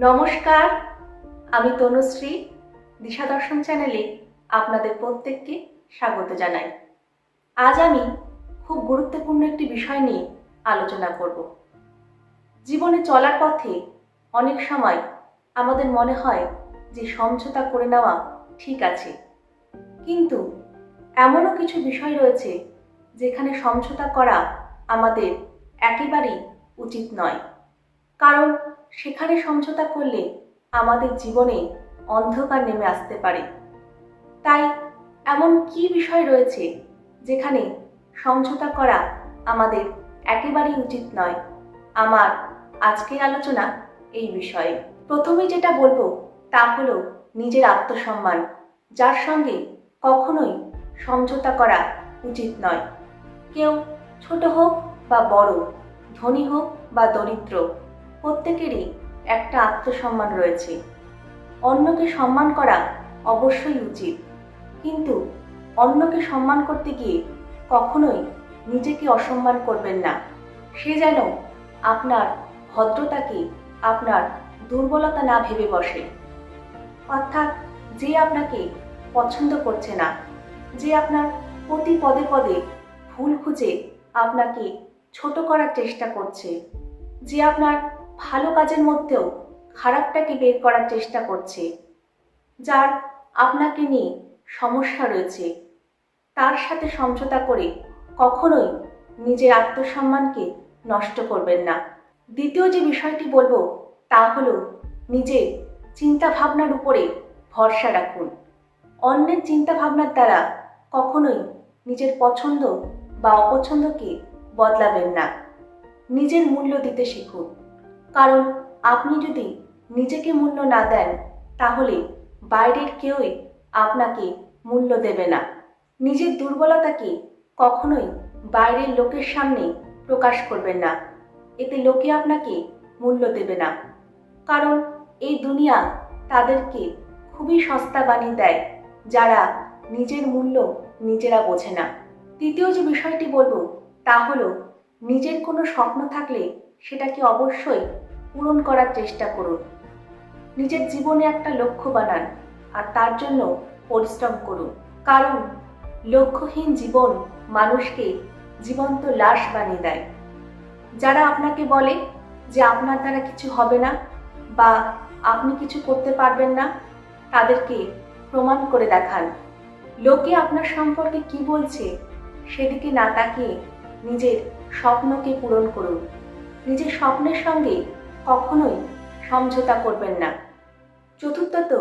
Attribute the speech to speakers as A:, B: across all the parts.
A: নমস্কার, আমি তনুশ্রী দিশা দর্শন চ্যানেলে আপনাদের প্রত্যেককে স্বাগত জানাই। আজ আমি খুব গুরুত্বপূর্ণ একটি বিষয় নিয়ে আলোচনা করব। জীবনে চলার পথে অনেক সময় আমাদের মনে হয় যে সমঝোতা করে নেওয়া ঠিক আছে। কিন্তু এমনও কিছু বিষয় রয়েছে যেখানে সমঝোতা করা আমাদের একেবারেই উচিত নয়। কারণ সেখানে সমঝোতা করলে আমাদের জীবনে অন্ধকার নেমে আসতে পারে। তাই এমন কি বিষয় রয়েছে যেখানে সমঝোতা করা আমাদের একেবারেই উচিত নয়? আমার আজকের আলোচনা এই বিষয়ে। প্রথমে যেটা বলব তা হলো নিজের আত্মসম্মান, যার সঙ্গে কখনোই সমঝোতা করা উচিত নয়। কেউ ছোট হোক বা বড়, ধনী হোক বা দরিদ্র প্রত্যেকেরই একটা আত্মসম্মান রয়েছে। অন্যকে সম্মান করা অবশ্যই উচিত। কিন্তু অন্যকে সম্মান করতে গিয়ে কখনোই নিজেকে অসম্মান করবেন না। সে যেন আপনার ভদ্রতাকে আপনার দুর্বলতা না ভেবে বসে। অর্থাৎ যে আপনাকে পছন্দ করছে না, যে আপনার প্রতি পদে পদে ভুল খুঁজে আপনাকে ছোট করার চেষ্টা করছে, যে আপনার ভালো কাজের মধ্যেও খারাপটাকে বের করার চেষ্টা করছে, যার আপনাকে নিয়ে সমস্যা রয়েছে। তার সাথে সমঝোতা করে কখনোই নিজের আত্মসম্মানকে নষ্ট করবেন না। দ্বিতীয় যে বিষয়টি বলব, তা হলো নিজের চিন্তা ভাবনার উপরে ভরসা রাখুন। অন্যের চিন্তা ভাবনার দ্বারা কখনোই নিজের পছন্দ বা অপছন্দকে বদলাবেন না। নিজের মূল্য দিতে শিখুন। কারণ আপনি যদি নিজেকে মূল্য না দেন, তাহলে বাইরের কেউই আপনাকে মূল্য দেবে না। নিজের দুর্বলতাকে কখনোই বাইরের লোকের সামনে প্রকাশ করবেন না। এতে লোকে আপনাকে মূল্য দেবে না। কারণ এই দুনিয়া তাদেরকে খুবই সস্তা বানিয়ে দেয়, যারা নিজের মূল্য নিজেরা বোঝে না। তৃতীয় যে বিষয়টি বলব, তা হলো, নিজের কোনো স্বপ্ন থাকলে সেটাকে অবশ্যই পূরণ করার চেষ্টা করুন। নিজের জীবনে একটা লক্ষ্য বানান আর তার জন্য পরিশ্রম করুন। কারণ লক্ষ্যহীন জীবন মানুষকে জীবন্ত লাশ বানিয়ে দেয়। যারা আপনাকে বলে যে আপনার দ্বারা কিছু হবে না বা আপনি কিছু করতে পারবেন না, তাদেরকে প্রমাণ করে দেখান। লোকে আপনার সম্পর্কে কি বলছে সেদিকে না তাকিয়ে নিজের স্বপ্নকে পূরণ করুন। নিজের স্বপ্নের সঙ্গে কখনোই সমঝোতা করবেন না। চতুর্থত,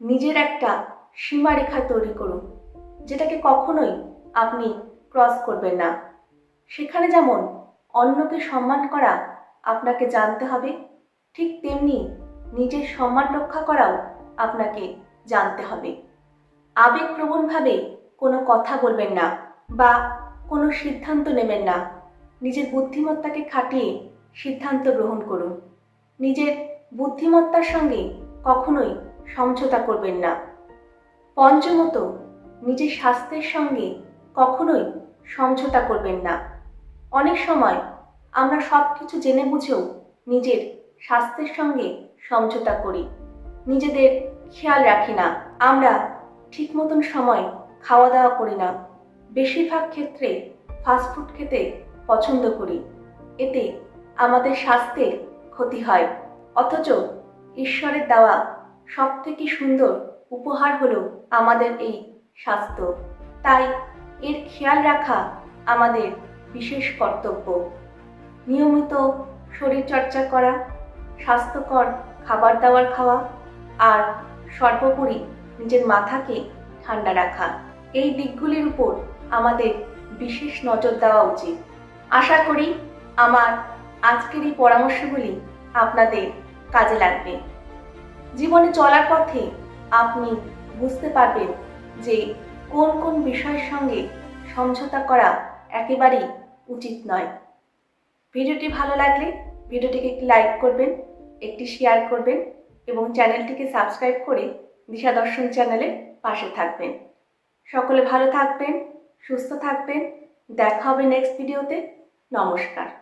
A: নিজের একটা সীমারেখা তৈরি করুন, যেটাকে কখনোই আপনি ক্রস করবেন না। সেখানে যেমন অন্যকে সম্মান করা আপনাকে জানতে হবে, ঠিক তেমনি নিজের সম্মান রক্ষা করাও আপনাকে জানতে হবে। আবেগপ্রবণভাবে কোনো কথা বলবেন না বা কোনো সিদ্ধান্ত নেবেন না। নিজের বুদ্ধিমত্তাকে খাটিয়ে সিদ্ধান্ত গ্রহণ করুন। নিজের বুদ্ধিমত্তার সঙ্গে কখনোই সমঝোতা করবেন না। পঞ্চমত, নিজের স্বাস্থ্যের সঙ্গে কখনোই সমঝোতা করবেন না। অনেক সময় আমরা সব কিছু জেনে বুঝেও নিজের স্বাস্থ্যের সঙ্গে সমঝোতা করি। নিজেদের খেয়াল রাখি না। আমরা ঠিক মতন সময় খাওয়া দাওয়া করি না। বেশিরভাগ ক্ষেত্রে ফাস্টফুড খেতে পছন্দ করি। এতে আমাদের স্বাস্থ্যের ক্ষতি হয়। অথচ ঈশ্বরের দেওয়া সব থেকে সুন্দর উপহার হলো আমাদের এই স্বাস্থ্য। তাই এর খেয়াল রাখা আমাদের বিশেষ কর্তব্য। নিয়মিত শরীরচর্চা করা, স্বাস্থ্যকর খাবার দাবার খাওয়া আর সর্বোপরি নিজের মাথাকে ঠান্ডা রাখা, এই দিকগুলির উপর আমাদের বিশেষ নজর দেওয়া উচিত। আশা করি আমার আজকের এই পরামর্শগুলি আপনাদের কাজে লাগবে। জীবনে চলার পথে আপনি বুঝতে পারবেন যে কোন কোন বিষয়ের সঙ্গে সমঝোতা করা একেবারেই উচিত নয়। ভিডিওটি ভালো লাগলে ভিডিওটিকে একটি লাইক করবেন, একটি শেয়ার করবেন এবং চ্যানেলটিকে সাবস্ক্রাইব করে দিশা দর্শন চ্যানেলের পাশে থাকবেন। সকলে ভালো থাকবেন, সুস্থ থাকবেন। দেখা হবে নেক্সট ভিডিওতে নমস্কার।